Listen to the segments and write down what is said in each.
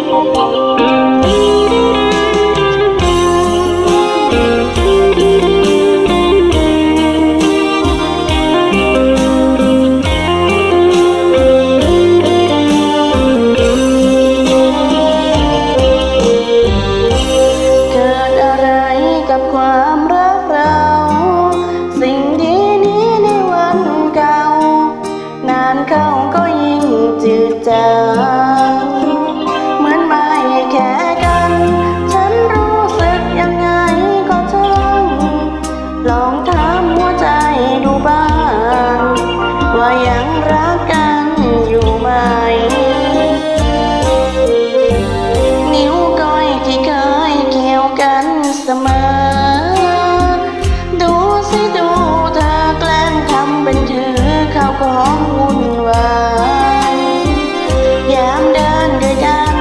Música ว่ายังรักกันอยู่ไหม นิ้วก้อยที่เคยเกี่ยวกันเสมอ ดูสิดูเธอแกล้งทำเป็นเธอเข้าของวุ่นวายยามเดินด้วยกัน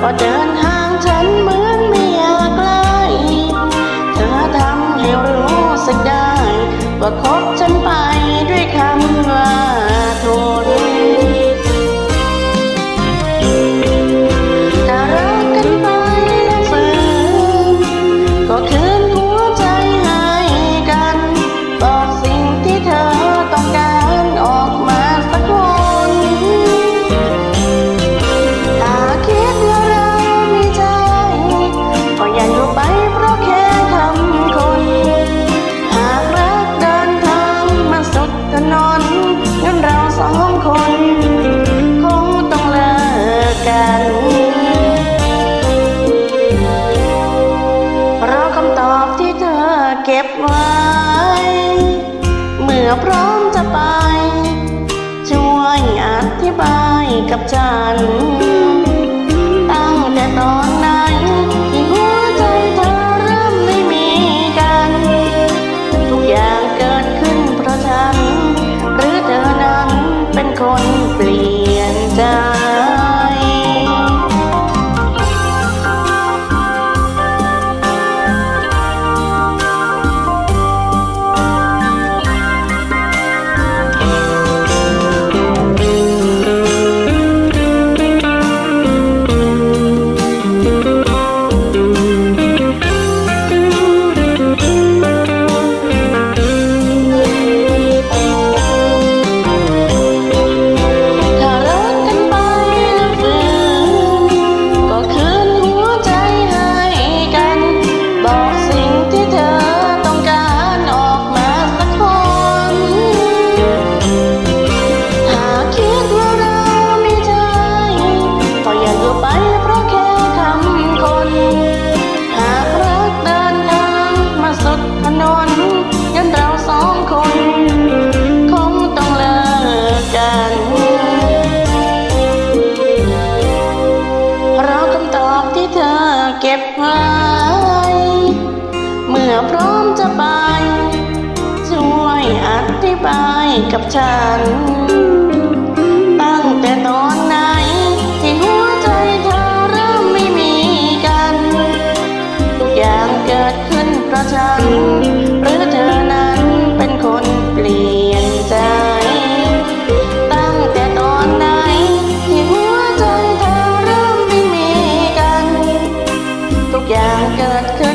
พอเดินห่างฉันเหมือนไม่อยากไกลเธอทำให้รู้สึกได้ว่าคบฉัน เราสองคนคงต้องเลิกกันเราคำตอบที่เธอเก็บไว้ เมื่อพร้อมจะไป ช่วยอธิบายกับฉัน็บไว้เมื่อพร้อมจะไป ช่วยอธิบายกับฉัน After